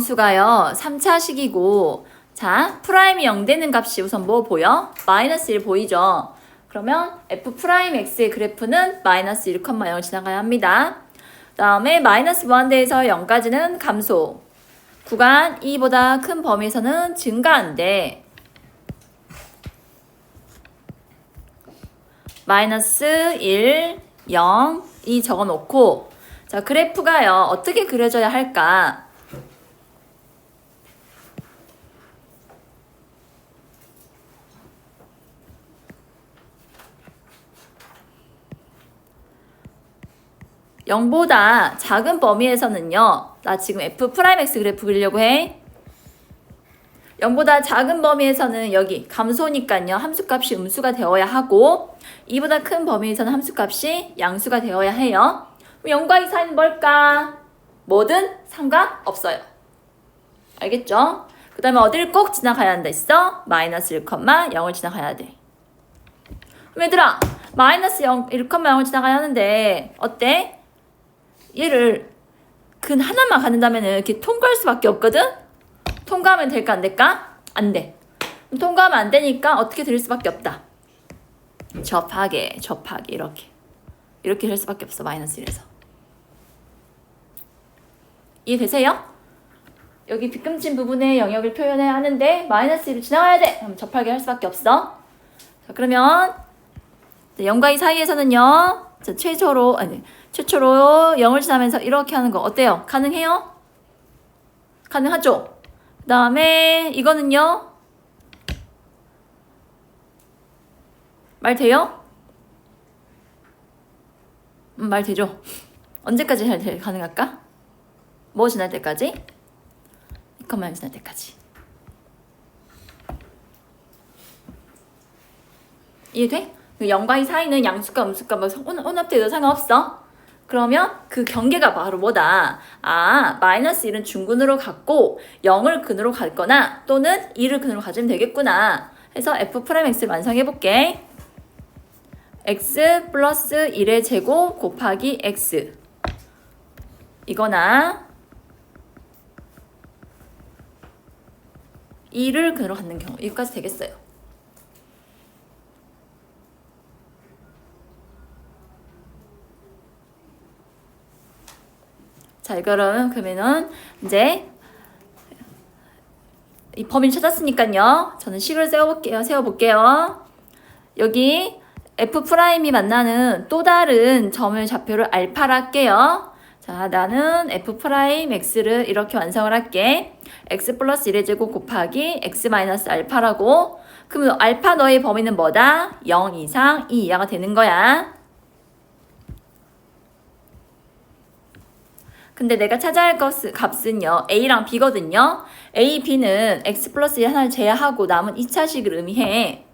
수가요 3차 식이고 자 프라임이 0 되는 값이 우선 뭐 보여? 마이너스 1 보이죠? 그러면 f 프라임 x의 그래프는 마이너스 1,0 지나가야 합니다. 다음에 마이너스 무한대에서 0까지는 감소. 구간 2보다 큰 범위에서는 증가한데 마이너스 1, 0, 이 적어놓고 자 그래프가요 어떻게 그려져야 할까? 영보다 작은 범위에서는요. 나 지금 f 프라임 x 그래프 그리려고 해. 0보다 작은 범위에서는 여기 감소니까요. 함수값이 음수가 되어야 하고 2보다 큰 범위에서는 함수값이 양수가 되어야 해요. 그럼 0과 2 사이는 뭘까? 뭐든 상관없어요. 알겠죠? 그 다음에 어딜 꼭 지나가야 한다 했어? 마이너스 1, 0을 지나가야 돼. 그럼 얘들아 마이너스 0, 1, 0을 지나가야 하는데 어때? 얘를 근 하나만 갖는다면 이렇게 통과할 수밖에 없거든? 통과하면 될까 안 될까? 안 돼. 통과하면 안 되니까 어떻게 될 수밖에 없다. 접하게, 접하게 이렇게. 이렇게 될 수밖에 없어 마이너스 1에서. 이해되세요? 여기 빗금친 부분의 영역을 표현해야 하는데 마이너스 1을 지나가야 돼. 그럼 접하게 할 수밖에 없어. 자 그러면 0과 2 사이에서는요. 자, 최초로 아니 최초로 0을 지나면서 이렇게 하는 거 어때요? 가능해요? 가능하죠? 그 다음에 이거는요? 말 돼요? 음, 말 되죠? 언제까지 잘 돼- 가능할까? 뭐 지날 때까지? 이것만 지날 때까지. 이해돼? 0과 2 사이는 양수과 음수과 뭐 혼합- 혼합돼도 상관없어. 그러면 그 경계가 바로 뭐다? 아, 마이너스 1은 중근으로 갖고 0을 근으로 갖거나 또는 2를 근으로 가지면 되겠구나. 해서 f 프라임 x를 완성해 볼게. x 플러스 1의 제곱 곱하기 x. 이거나 2를 근으로 갖는 경우. 여기까지 되겠어요. 자, 이거는 그러면은 이제 이 범위를 찾았으니까요. 저는 식을 세워볼게요. 세워볼게요. 여기 f 프라임이 만나는 또 다른 점의 좌표를 알파라 할게요. 자, 나는 f 프라임 x를 이렇게 완성을 할게. x 플러스 1의 제곱 곱하기 x 마이너스 알파라고. 그러면 알파 너의 범위는 뭐다? 0 이상 2 이하가 되는 거야. 근데 내가 찾아야 할 것은, 값은요. A랑 B거든요. A, B는 X 플러스 1 하나를 제외하고 남은 2차식을 의미해.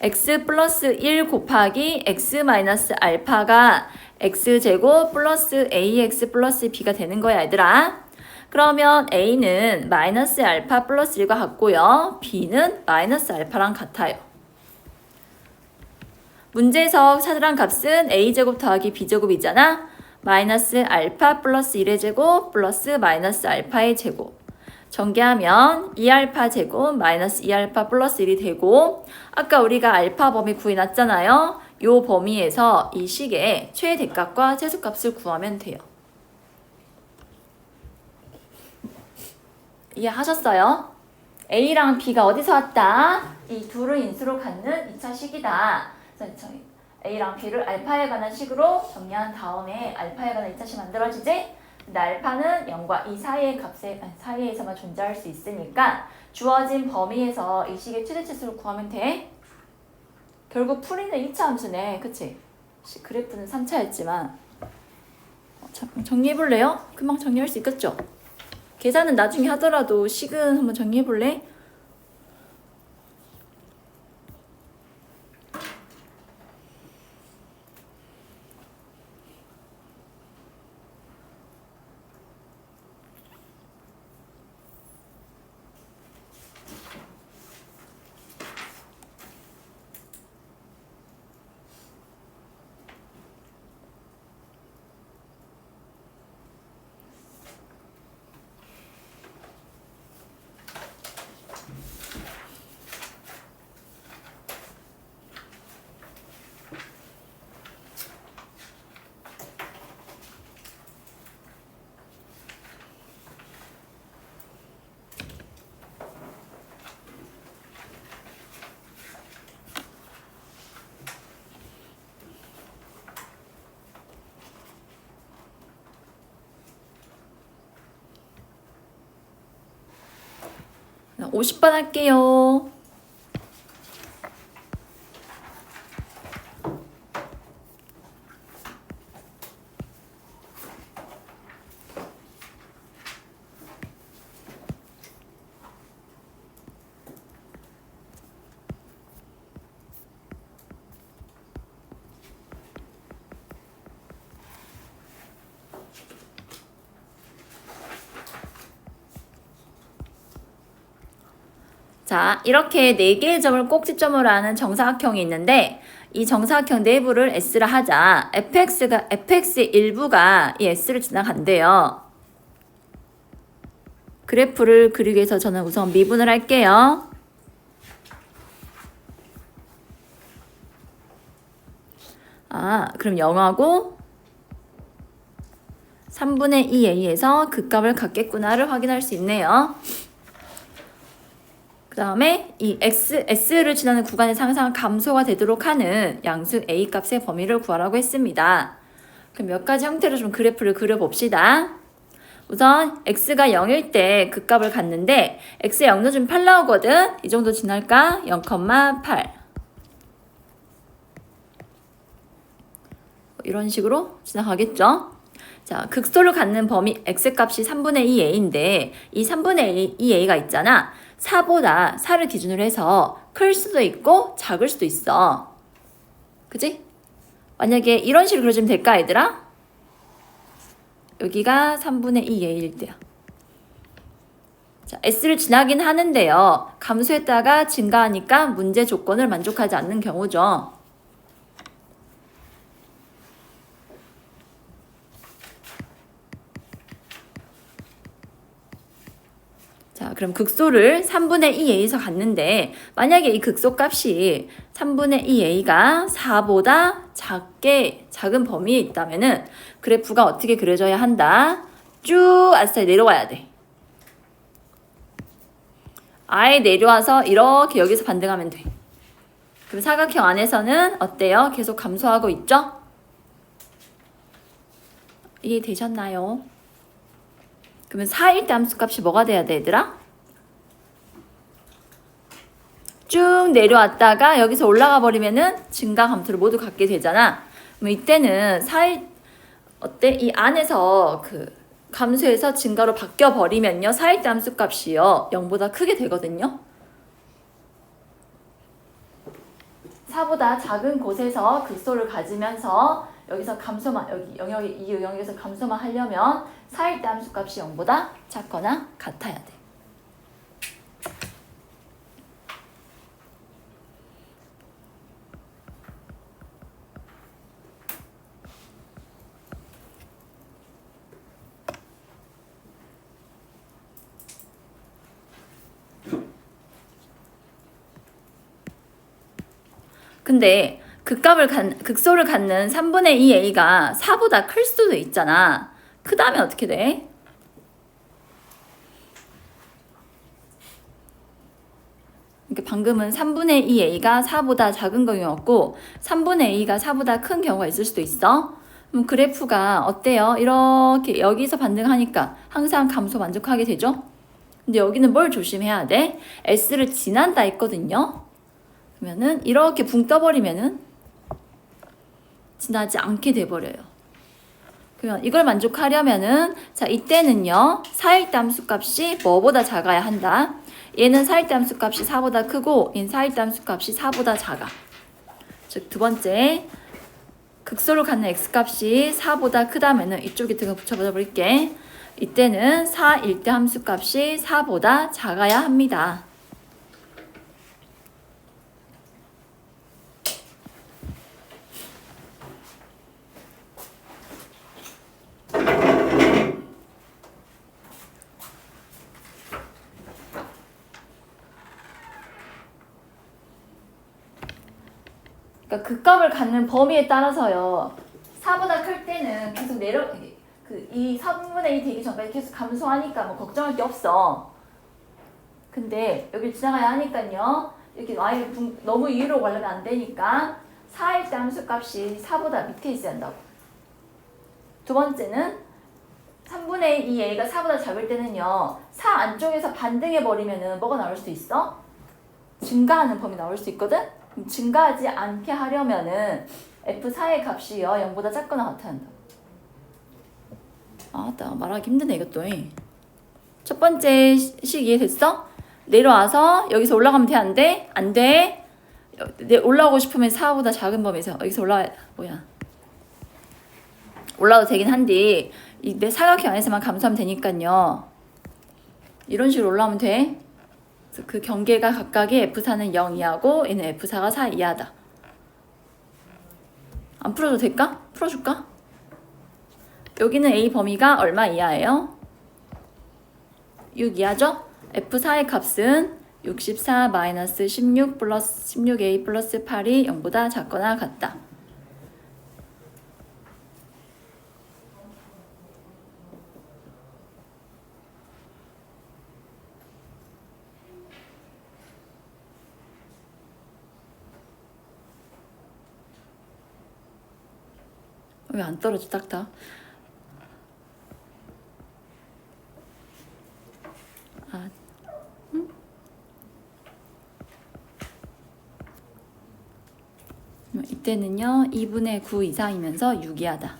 X 플러스 1 곱하기 X 마이너스 알파가 X제곱 플러스 AX 플러스 B가 되는 거야, 얘들아. 그러면 A는 마이너스 알파 플러스 1과 같고요. B는 마이너스 알파랑 같아요. 문제에서 찾으란 값은 A제곱 더하기 B제곱이잖아. 마이너스 알파 플러스 1의 제곱 플러스 마이너스 알파의 제곱 전개하면 2알파 제곱 마이너스 2알파 플러스 1이 되고 아까 우리가 알파 범위 구해놨잖아요. 요 범위에서 이 식의 최대값과 최소값을 구하면 돼요. 이해하셨어요? A랑 B가 어디서 왔다? 이 둘을 인수로 갖는 2차 식이다. A랑 B를 알파에 관한 식으로 정리한 다음에 알파에 관한 2차식 만들어지지? 근데 알파는 0과 2 사이의 값에, 사이에서만 존재할 수 있으니까 주어진 범위에서 이 식의 최대치수를 구하면 돼. 결국 풀이는 1차 함수네. 그치? 시- 그래프는 3차였지만 정리해볼래요? 금방 정리할 수 있겠죠? 계산은 나중에 하더라도 식은 한번 정리해볼래? 50번 할게요. 자, 이렇게 네 개의 점을 꼭지점으로 하는 정사각형이 있는데 이 정사각형 내부를 S라 하자. fx가 fx의 일부가 이 S를 지나간대요. 그래프를 그리기 위해서 저는 우선 미분을 할게요. 아, 그럼 0하고 3분의 2a에서 그 값을 갖겠구나를 확인할 수 있네요. 그 다음에 이 x, s를 지나는 구간의 상상 감소가 되도록 하는 양수 a 값의 범위를 구하라고 했습니다. 그럼 몇 가지 형태로 좀 그래프를 그려봅시다. 우선 x가 0일 때 그 값을 갖는데 x에 0 넣어주면 8 나오거든. 이 정도 지날까? 0,8 이런 식으로 지나가겠죠? 자, 극소를 갖는 범위 x값이 3분의 2a인데 이 3분의 2a가 있잖아. 4보다 4를 기준으로 해서 클 수도 있고 작을 수도 있어. 그지? 만약에 이런 식으로 그려주면 될까, 얘들아? 여기가 3분의 2a일 때야. 자, s를 지나긴 하는데요. 감소했다가 증가하니까 문제 조건을 만족하지 않는 경우죠. 자, 그럼 극소를 3분의 2a에서 갔는데 만약에 이 극소 값이 3분의 2a가 4보다 작게 작은 범위에 있다면은 그래프가 어떻게 그려져야 한다? 쭉 아스타에 내려와야 돼. 아예 내려와서 이렇게 여기서 반등하면 돼. 그럼 사각형 안에서는 어때요? 계속 감소하고 있죠? 이해되셨나요? 그러면 4일 때 함수값이 뭐가 돼야 돼, 얘들아? 쭉 내려왔다가 여기서 올라가 버리면은 증가 감소를 모두 갖게 되잖아. 그럼 이때는 4일 어때? 이 안에서 그 감소해서 증가로 바뀌어 버리면요. 4일 때 함수값이요. 0보다 크게 되거든요. 4보다 작은 곳에서 극소를 가지면서 여기서 감소만 여기 영역이 이 영역에서 감소만 하려면 4일 때 함수값이 0보다 작거나 같아야 돼. 근데 극값을 갖, 극소를 갖는 3분의 2a가 4보다 클 수도 있잖아. 크다면 어떻게 돼? 방금은 3분의 2a가 4보다 작은 경우였고 3분의 a가 4보다 큰 경우가 있을 수도 있어. 그럼 그래프가 어때요? 이렇게 여기서 반등하니까 항상 감소 만족하게 되죠? 근데 여기는 뭘 조심해야 돼? s를 지난다 했거든요. 그러면은 이렇게 붕 떠버리면은 지나지 않게 돼버려요. 그러면 이걸 만족하려면은 자 이때는요 4일 함수 값이 뭐보다 작아야 한다. 얘는 4일 함수 값이 4보다 크고 얘는 4일 함수 값이 4보다 작아. 즉 두 번째 극소를 갖는 x 값이 4보다 크다면은 이쪽에 등을 붙여봐 볼게. 이때는 4일 때 함수 값이 4보다 작아야 합니다. 그러니까 그 값을 갖는 범위에 따라서요. 4보다 클 때는 계속 내려 그 이 4분의 2 되기 전까지 계속 감소하니까 뭐 걱정할 게 없어. 근데 여기 지나가야 하니까요. 이렇게 y를 분- 너무 위로 가려면 안 되니까 4일 때 함수 값이 4보다 밑에 있어야 한다고. 두 번째는 3분의 2a가 4보다 작을 때는요. 4 안쪽에서 반등해 버리면은 뭐가 나올 수 있어? 증가하는 범위 나올 수 있거든? 증가하지 않게 하려면은 F4의 값이 요. 0보다 작거나 같아야 한다. 아, 나 말하기 힘드네 이것도. 첫 번째 시- 식 이해됐어? 내려와서 여기서 올라가면 돼? 안 돼? 안 돼? 올라오고 싶으면 4보다 작은 범위에서 여기서 올라와 뭐야 올라도 되긴 한데 이내 사각형 안에서만 감소하면 되니까요 이런 식으로 올라오면 돼 그 경계가 각각이 F4는 0 이하고 얘는 F4가 4 이하다 안 풀어도 될까? 풀어줄까? 여기는 A 범위가 얼마 이하예요? 6 이하죠? F4의 값은 64 마이너스 16 플러스 16A 플러스 8이 0보다 작거나 같다. 왜 안 떨어져 딱딱? 아, 음, 이때는요 2분의 9 이상이면서 6이하다.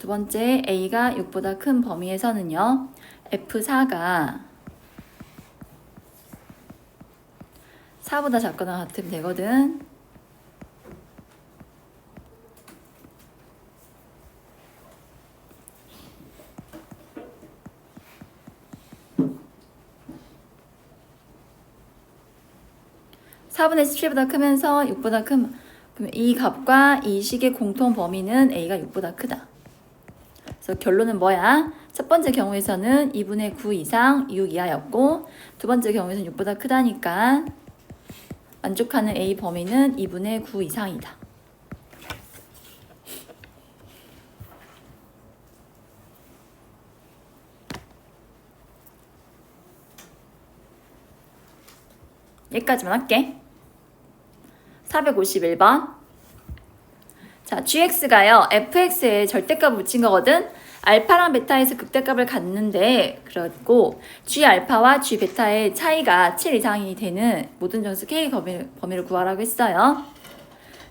두 번째 a가 6보다 큰 범위에서는요 f4가 4보다 작거나 같으면 되거든. 사분의 17보다 크면서 6보다 큰 그럼 이 값과 이 식의 공통 범위는 a가 6보다 크다. 그래서 결론은 뭐야? 첫 번째 경우에서는 2분의 9 이상 6 이하였고 두 번째 경우에서는 6보다 크다니까 만족하는 a 범위는 2분의 9 이상이다. 여기까지만 할게. 451번. 자, gx가요, fx에 절대값을 붙인 거거든? 알파랑 베타에서 극대값을 갖는데, 그렇고, g 알파와 g 베타의 차이가 7 이상이 되는 모든 정수 k 범위, 범위를 구하라고 했어요.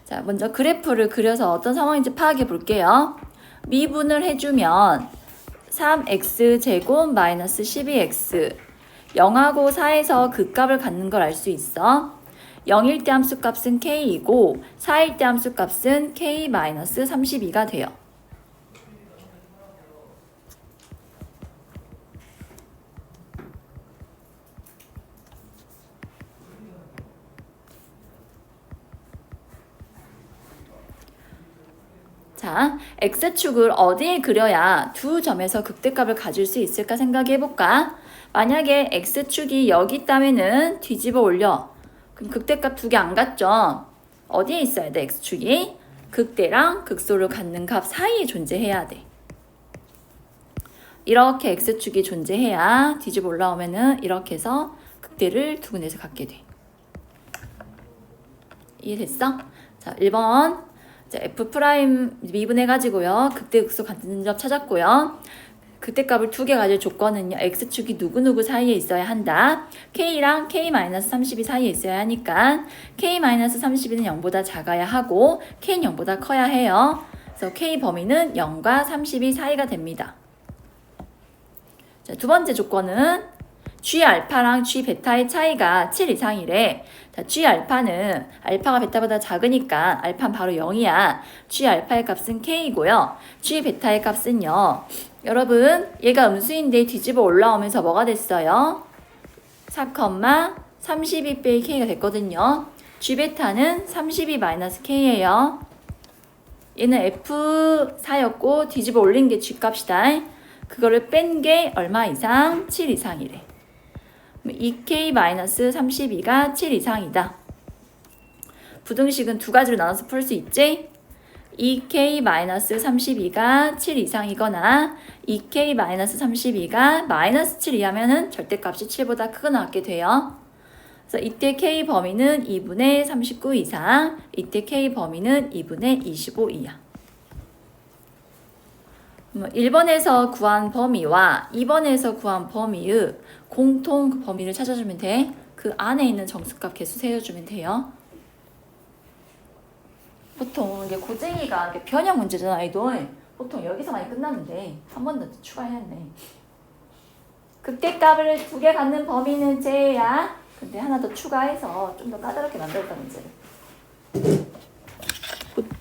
자, 먼저 그래프를 그려서 어떤 상황인지 파악해 볼게요. 미분을 해주면 3x 제곱 마이너스 12x 0하고 4에서 그 값을 갖는 걸 알 수 있어. 0일 때 함수 값은 k이고 4일 때 함수 값은 k-32가 돼요. 자, x축을 어디에 그려야 두 점에서 극대값을 가질 수 있을까 생각해 볼까? 만약에 x축이 여기 있다면은 뒤집어 올려. 그럼 극대값 두 개안 같죠? 어디에 있어야 돼, x축이? 극대랑 극소를 갖는 값 사이에 존재해야 돼. 이렇게 x축이 존재해야 뒤집어 올라오면은 이렇게 해서 극대를 두 군데에서 갖게 돼. 이해됐어? 자, 1번. 자, f 프라임 미분해 가지고요. 극대 극소 같은 점 찾았고요. 극대값을 두 개 가질 조건은요. x축이 누구누구 사이에 있어야 한다. k랑 k-32 사이에 있어야 하니까 k-32는 0보다 작아야 하고 k는 0보다 커야 해요. 그래서 k 범위는 0과 32 사이가 됩니다. 자, 두 번째 조건은 G 알파랑 G 베타의 차이가 7 이상이래. 자, G 알파는 알파가 베타보다 작으니까 알파는 바로 0이야. G 알파의 값은 K이고요. G 베타의 값은요. 여러분, 얘가 음수인데 뒤집어 올라오면서 뭐가 됐어요? 4, 32 빼기 K가 됐거든요. G 베타는 32-K예요. 얘는 F4였고 뒤집어 올린 게 G 값이다. 그거를 뺀 게 얼마 이상? 7 이상이래. 2K-32가 7 이상이다. 부등식은 두 가지로 나눠서 풀 수 있지? 2K-32가 7 이상이거나 2K-32가 마이너스 7 이하면은 절대값이 7보다 크거나 같게 돼요. 그래서 이때 K 범위는 2분의 39 이상, 이때 K 범위는 2분의 25 이하. 1번에서 구한 범위와 2번에서 구한 범위의 공통 그 범위를 찾아주면 돼. 그 안에 있는 정수값 개수 세워주면 돼요. 보통 이게 고쟁이가 이게 변형 문제잖아, 아이돌. 보통 여기서 많이 끝났는데 한 번 더 추가해야네. 극대 값을 두 개 갖는 범위는 쟤야. 근데 하나 더 추가해서 좀 더 까다롭게 만들었다 문제를.